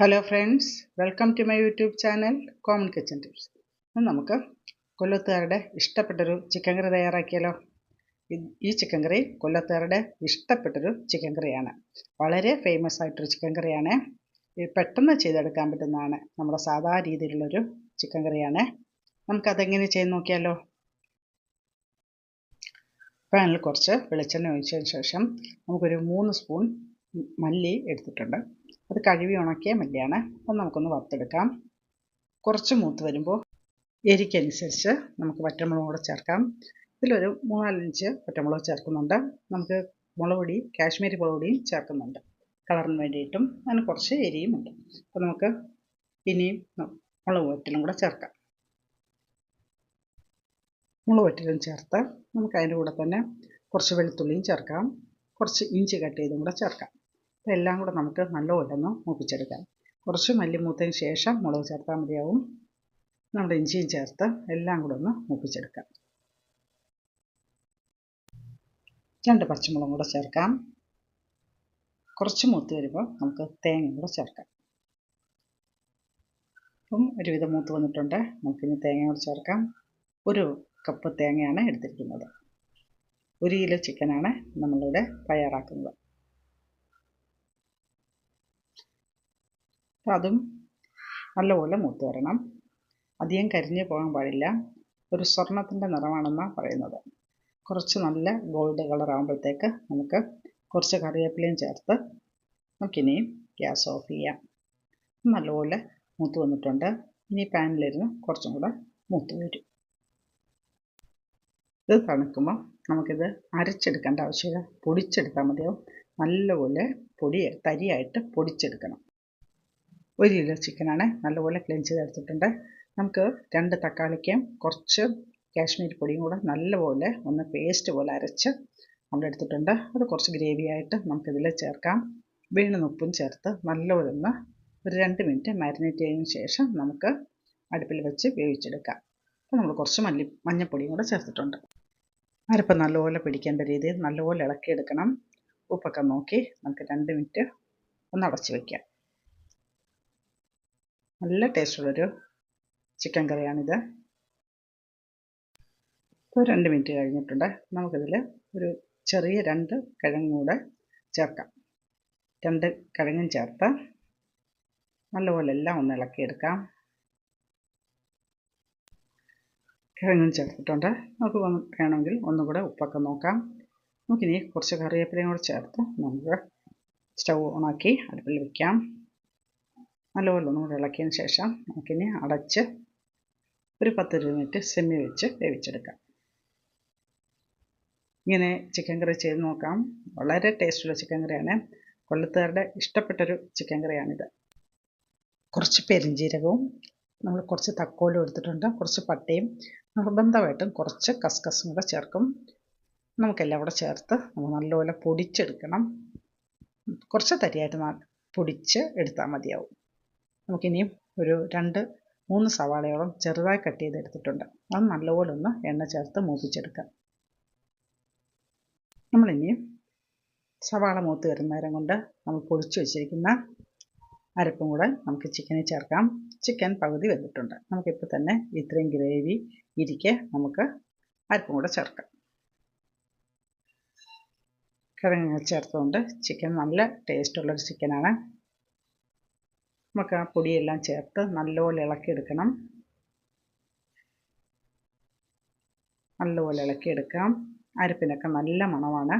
Hello friends welcome to my YouTube channel common kitchen tips ഇന്ന് നമുക്ക് കൊല്ലത്തുകാരുടെ ഇഷ്ടപ്പെട്ടൊരു chicken കറി തയ്യാറാക്കിയാലോ? ഈ ചിക്കൻ കറി കൊല്ലത്തുകാരുടെ ഇഷ്ടപ്പെട്ടൊരു ചിക്കൻ കറിയാണ് വളരെ ഫേമസ് ആയിട്ടൊരു ചിക്കൻ കറിയാണ് പെട്ടെന്ന് ചെയ്തെടുക്കാൻ പറ്റുന്നതാണ്. നമ്മുടെ സാധാ രീതിയിലുള്ളൊരു ചിക്കൻ കറിയാണ് നമുക്കതെങ്ങനെ ചെയ്ത് നോക്കിയാലോ? പാനിൽ കുറച്ച് വെളിച്ചെണ്ണ ഒഴിച്ചതിന് ശേഷം നമുക്കൊരു മൂന്ന് സ്പൂൺ മല്ലി എടുത്തിട്ടുണ്ട്. അത് കഴുകി ഉണക്കിയ മല്ലിയാണ്. അപ്പം നമുക്കൊന്ന് വറുത്തെടുക്കാം. കുറച്ച് മൂത്ത് വരുമ്പോൾ എരിക്കനുസരിച്ച് നമുക്ക് വറ്റമുളക് കൂടെ ചേർക്കാം. ഇതിലൊരു മൂന്നാലഞ്ച് വറ്റമുളക് ചേർക്കുന്നുണ്ട്. നമുക്ക് മുളക് പൊടി കാശ്മീരി മുളക് പൊടിയും ചേർക്കുന്നുണ്ട്. കളറിന് വേണ്ടിയിട്ടും അതിന് കുറച്ച് എരിയും ഉണ്ട് അപ്പോൾ നമുക്ക് ഇനിയും മുളക് വറ്റലും കൂടെ ചേർക്കാം. മുളക് വറ്റലും ചേർത്ത് നമുക്ക് അതിന്റെ കൂടെ തന്നെ കുറച്ച് വെളുത്തുള്ളിയും ചേർക്കാം. കുറച്ച് ഇഞ്ചി കട്ട് ചെയ്തും കൂടെ ചേർക്കാം. എല്ലാം കൂടെ നമുക്ക് നല്ലപോലെ ഒന്ന് മൂപ്പിച്ചെടുക്കാം. കുറച്ച് മല്ലി മൂത്തതിന് ശേഷം മുളക് ചേർത്താൽ മതിയാവും. നമ്മുടെ ഇഞ്ചിയും ചേർത്ത് എല്ലാം കൂടെ ഒന്ന് മൂപ്പിച്ചെടുക്കാം. രണ്ട് പച്ചമുളകും കൂടെ ചേർക്കാം. കുറച്ച് മൂത്ത് വരുമ്പോൾ നമുക്ക് തേങ്ങ കൂടെ ചേർക്കാം. അപ്പം ഒരുവിധം മൂത്ത് വന്നിട്ടുണ്ട്. നമുക്കിനി തേങ്ങ കൂടെ ചേർക്കാം. ഒരു കപ്പ് തേങ്ങയാണ് എടുത്തിരിക്കുന്നത്. ഒരു കിലോ ചിക്കനാണ് നമ്മളിവിടെ തയ്യാറാക്കുന്നത്. അപ്പം അതും നല്ലപോലെ മൂത്ത് വരണം. അധികം കരിഞ്ഞു പോകാൻ പാടില്ല. ഒരു സ്വർണത്തിന്റെ നിറമാണെന്നാണ് പറയുന്നത്. കുറച്ച് നല്ല ഗോൾഡ് കളർ ആകുമ്പോഴത്തേക്ക് നമുക്ക് കുറച്ച് കറിവേപ്പിലയും ചേർത്ത് നമുക്കിനിയും ഗ്യാസ് ഓഫ് ചെയ്യാം. നല്ലപോലെ മൂത്ത് വന്നിട്ടുണ്ട്. ഇനി പാനിലിരുന്ന് കുറച്ചും കൂടെ മൂത്ത് വരും. ഇത് തണുക്കുമ്പോൾ നമുക്കിത് അരച്ചെടുക്കേണ്ട ആവശ്യമില്ല. പൊടിച്ചെടുത്താൽ മതിയാവും. നല്ലപോലെ പൊടി തരിയായിട്ട് പൊടിച്ചെടുക്കണം. ഒരു കിലോ ചിക്കനാണ് നല്ലപോലെ ക്ലീൻ ചെയ്തെടുത്തിട്ടുണ്ട്. നമുക്ക് രണ്ട് തക്കാളിക്കും കുറച്ച് കാശ്മീരി പൊടിയും കൂടെ നല്ലപോലെ ഒന്ന് പേസ്റ്റ് പോലെ അരച്ച് നമ്മൾ എടുത്തിട്ടുണ്ട്. അത് കുറച്ച് ഗ്രേവി ആയിട്ട് നമുക്കിതിൽ ചേർക്കാം. വീണ്ടും ഉപ്പും ചേർത്ത് നല്ലപോലെ ഒന്ന് ഒരു രണ്ട് മിനിറ്റ് മാരിനേറ്റ് ചെയ്തതിന് ശേഷം നമുക്ക് അടുപ്പിൽ വെച്ച് വേവിച്ചെടുക്കാം. അപ്പോൾ നമ്മൾ കുറച്ച് മല്ലി മഞ്ഞൾപ്പൊടിയും കൂടെ ചേർത്തിട്ടുണ്ട്. അരപ്പ് നല്ലപോലെ പിടിക്കേണ്ട രീതിയിൽ നല്ലപോലെ ഇളക്കിയെടുക്കണം. ഉപ്പൊക്കെ നോക്കി നമുക്ക് രണ്ട് മിനിറ്റ് ഒന്ന് അടച്ചു വയ്ക്കാം നല്ല ടേസ്റ്റുള്ളൊരു ചിക്കൻ കറിയാണിത്. ഇപ്പോൾ രണ്ട് മിനിറ്റ് കഴിഞ്ഞിട്ടുണ്ട്. നമുക്കിതിൽ ഒരു ചെറിയ രണ്ട് കിഴങ്ങും കൂടെ ചേർക്കാം. രണ്ട് കിഴങ്ങും ചേർത്ത് നല്ലപോലെ എല്ലാം ഒന്ന് ഇളക്കിയെടുക്കാം. കിഴങ്ങും ചേർത്തിട്ടുണ്ട്. നമുക്ക് വേണമെങ്കിൽ ഒന്നും കൂടെ ഉപ്പൊക്കെ നോക്കാം. നമുക്കിനി കുറച്ച് കറിവേപ്പിലയും കൂടെ ചേർത്ത് നമുക്ക് സ്റ്റൗ ഓണാക്കി അടുപ്പിൽ വയ്ക്കാം നല്ലപോലെ ഒന്നും കൂടെ ഇളക്കിയതിന് ശേഷം നമുക്കിനി അടച്ച് ഒരു പത്ത് മിനിറ്റ് സെമി വെച്ച് വേവിച്ചെടുക്കാം. ഇങ്ങനെ ചിക്കൻ കറി ചെയ്ത് നോക്കാം. വളരെ ടേസ്റ്റുള്ള ചിക്കൻ കറിയാണ് കൊല്ലത്തുകാരുടെ ഇഷ്ടപ്പെട്ടൊരു ചിക്കൻ കറിയാണിത് കുറച്ച് പെരിഞ്ചീരകവും നമ്മൾ കുറച്ച് തക്കോലും എടുത്തിട്ടുണ്ട്. കുറച്ച് പട്ടയും നിർബന്ധമായിട്ടും കുറച്ച് കസ്കസും കൂടെ ചേർക്കും. നമുക്കെല്ലാം കൂടെ ചേർത്ത് നമ്മൾ നല്ലപോലെ പൊടിച്ചെടുക്കണം. കുറച്ച് തരിയായിട്ട് പൊടിച്ച് എടുത്താൽ മതിയാവും. നമുക്കിനിയും ഒരു രണ്ട് മൂന്ന് സവാളയോളം ചെറുതായി കട്ട് ചെയ്ത് എടുത്തിട്ടുണ്ട് അത് നല്ലപോലെ ഒന്ന് എണ്ണ ചേർത്ത് മൂപ്പിച്ചെടുക്കാം. നമ്മളിനിയും സവാള മൂത്ത് വരുന്ന നേരം കൊണ്ട് നമ്മൾ പൊളിച്ചു വെച്ചിരിക്കുന്ന അരപ്പും കൂടെ നമുക്ക് ചിക്കനിൽ ചേർക്കാം. ചിക്കൻ പകുതി വെന്തിട്ടുണ്ട്. നമുക്കിപ്പോൾ തന്നെ ഇത്രയും ഗ്രേവി ഇരിക്കെ നമുക്ക് അരപ്പും കൂടെ ചേർക്കാം. കിഴങ്ങ് ചേർത്തുകൊണ്ട് ചിക്കൻ നല്ല ടേസ്റ്റുള്ളൊരു ചിക്കനാണ്. നമുക്ക് ആ പൊടിയെല്ലാം ചേർത്ത് നല്ലപോലെ ഇളക്കിയെടുക്കണം. നല്ലപോലെ ഇളക്കിയെടുക്കാം. അരപ്പിനൊക്കെ നല്ല മണമാണ്.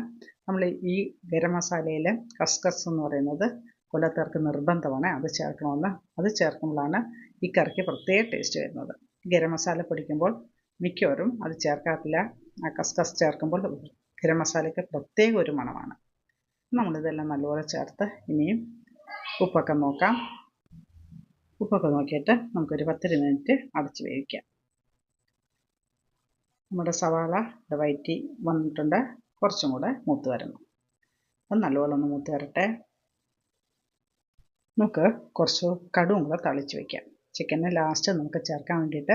നമ്മൾ ഈ ഗരം മസാലയിൽ കസ്കസ് എന്ന് പറയുന്നത് കൊല്ലത്തേർക്ക് നിർബന്ധമാണ്. അത് ചേർക്കണമെന്ന്. അത് ചേർക്കുമ്പോഴാണ് ഈ കറിക്ക് പ്രത്യേക ടേസ്റ്റ് വരുന്നത്. ഗരം മസാല പൊടിക്കുമ്പോൾ മിക്കവരും അത് ചേർക്കാറില്ല. ആ കസ്കസ് ചേർക്കുമ്പോൾ ഗരം മസാലയ്ക്ക് പ്രത്യേക ഒരു മണമാണ്. നമ്മളിതെല്ലാം നല്ലപോലെ ചേർത്ത് ഇനിയും ഉപ്പൊക്കെ നോക്കാം. ഉപ്പൊക്കെ നോക്കിയിട്ട് നമുക്കൊരു പത്തിരി മിനിറ്റ് അടച്ച് വേവിക്കാം. നമ്മുടെ സവാള വയറ്റി വന്നിട്ടുണ്ട്. കുറച്ചും കൂടെ മൂത്ത് വരണം. അപ്പം നല്ലപോലെ ഒന്ന് മൂത്ത് വരട്ടെ. നമുക്ക് കുറച്ച് കടുവും കൂടെ തളിച്ച് വയ്ക്കാം ചിക്കന് ലാസ്റ്റ് നമുക്ക് ചേർക്കാൻ വേണ്ടിയിട്ട്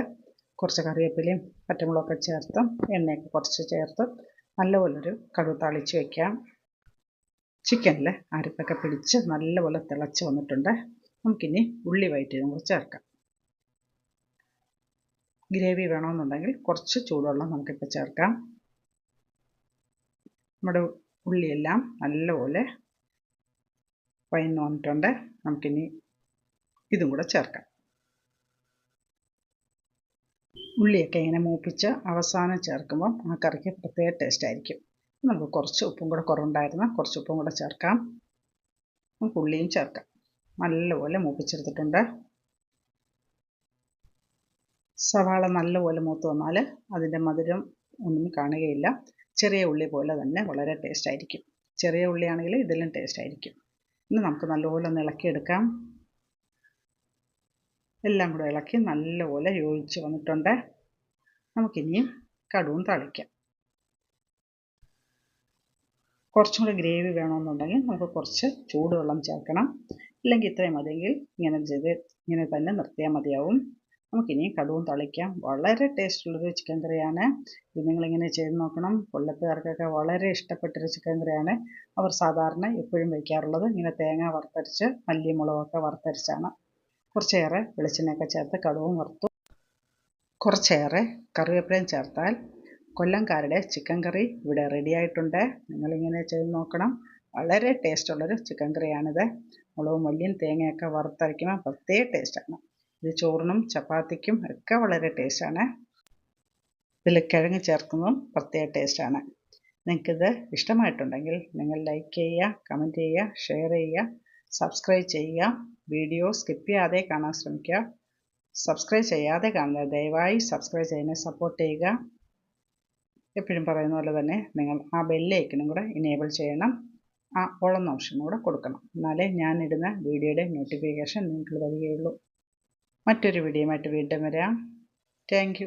കുറച്ച് കറിവേപ്പിലയും പച്ചമുളകൊക്കെ ചേർത്ത് എണ്ണയൊക്കെ കുറച്ച് ചേർത്ത് നല്ലപോലൊരു കടുവ് തളിച്ച് വയ്ക്കാം ചിക്കനിൽ അരപ്പൊക്കെ പിടിച്ച് നല്ലപോലെ തിളച്ച് വന്നിട്ടുണ്ട്. നമുക്കിനി ഉള്ളി വയറ്റിയതും കൂടി ചേർക്കാം. ഗ്രേവി വേണമെന്നുണ്ടെങ്കിൽ കുറച്ച് ചൂടുവെള്ളം നമുക്കിപ്പോൾ ചേർക്കാം. നമ്മുടെ ഉള്ളിയെല്ലാം നല്ലപോലെ വയന്ന് വന്നിട്ടുണ്ട്. നമുക്കിനി ഇതും കൂടെ ചേർക്കാം. ഉള്ളിയൊക്കെ ഇങ്ങനെ മൂപ്പിച്ച് അവസാനം ചേർക്കുമ്പം ആ കറിക്ക് പ്രത്യേക ടേസ്റ്റ് ആയിരിക്കും. നമുക്ക് കുറച്ച് ഉപ്പും കൂടെ കുറവുണ്ടായിരുന്ന കുറച്ച് ഉപ്പും കൂടെ ചേർക്കാം. നമുക്ക് ഉള്ളിയും ചേർക്കാം. നല്ലപോലെ മൂപ്പിച്ചെടുത്തിട്ടുണ്ട്. സവാള നല്ലപോലെ മൂത്ത് വന്നാൽ അതിന്റെ മധുരം ഒന്നും കാണുകയില്ല. ചെറിയ ഉള്ളി പോലെ തന്നെ വളരെ ടേസ്റ്റ് ആയിരിക്കും. ചെറിയ ഉള്ളിയാണെങ്കിൽ ഇതിലും ടേസ്റ്റ് ആയിരിക്കും. ഇനി നമുക്ക് നല്ലപോലെ ഒന്ന് ഇളക്കിയെടുക്കാം. എല്ലാം കൂടെ ഇളക്കി നല്ലപോലെ യോജിച്ച് വന്നിട്ടുണ്ട്. നമുക്കിനിയും കടുവും തളിക്കാം. കുറച്ചും കൂടി ഗ്രേവി വേണമെന്നുണ്ടെങ്കിൽ നമുക്ക് കുറച്ച് ചൂടുവെള്ളം ചേർക്കണം. ഇല്ലെങ്കിൽ ഇത്രയും മതിയെങ്കിൽ ഇങ്ങനെ ചെയ്ത് ഇങ്ങനെ തന്നെ നിർത്തിയാൽ മതിയാവും. നമുക്കിനി കടുവും തളിക്കാം. വളരെ ടേസ്റ്റുള്ളൊരു ചിക്കൻ കറിയാണ് ഇത് നിങ്ങളിങ്ങനെ ചെയ്ത് നോക്കണം. കൊല്ലത്തുകാർക്കൊക്കെ വളരെ ഇഷ്ടപ്പെട്ടൊരു ചിക്കൻ കറിയാണ് അവർ സാധാരണ എപ്പോഴും വയ്ക്കാറുള്ളത് ഇങ്ങനെ തേങ്ങ വറുത്തരച്ച് മല്ലിമുളകൊക്കെ വറുത്തരച്ചാണ്. കുറച്ചേറെ വെളിച്ചെണ്ണയൊക്കെ ചേർത്ത് കടുവും വറുത്തു. കുറച്ചേറെ കറിവേപ്പിലയും ചേർത്താൽ കൊല്ലംകാരുടെ ചിക്കൻ കറി ഇവിടെ റെഡിയായിട്ടുണ്ട് നിങ്ങളിങ്ങനെ ചെയ്ത് നോക്കണം. വളരെ ടേസ്റ്റുള്ളൊരു ചിക്കൻ കറിയാണിത്. മുളകും മല്ലിയും തേങ്ങയൊക്കെ വറുത്തരയ്ക്കുമ്പോൾ പ്രത്യേക ടേസ്റ്റാണ് ഇത് ചോറിനും ചപ്പാത്തിക്കും ഒക്കെ വളരെ ടേസ്റ്റാണ് ഇതിൽ കിഴങ്ങ് ചേർക്കുന്നതും പ്രത്യേക ടേസ്റ്റാണ് നിങ്ങൾക്കിത് ഇഷ്ടമായിട്ടുണ്ടെങ്കിൽ നിങ്ങൾ ലൈക്ക് ചെയ്യുക കമന്റ് ചെയ്യുക ഷെയർ ചെയ്യുക സബ്സ്ക്രൈബ് ചെയ്യുക വീഡിയോ സ്കിപ്പ് ചെയ്യാതെ കാണാൻ ശ്രമിക്കുക. സബ്സ്ക്രൈബ് ചെയ്യാതെ കാണുന്നത് ദയവായി സബ്സ്ക്രൈബ് ചെയ്യുന്നത് സപ്പോർട്ട് ചെയ്യുക. എപ്പോഴും പറയുന്ന പോലെ തന്നെ നിങ്ങൾ ആ ബെല്ലൈക്കനും കൂടെ ഇനേബിൾ ചെയ്യണം. ആ ഓളെന്ന ഓപ്ഷൻ കൂടെ കൊടുക്കണം. എന്നാലേ ഇടുന്ന വീഡിയോയുടെ നോട്ടിഫിക്കേഷൻ നിങ്ങൾക്ക് വരികയുള്ളൂ. മറ്റൊരു വീഡിയോയുമായിട്ട് വീണ്ടും വരാം. താങ്ക്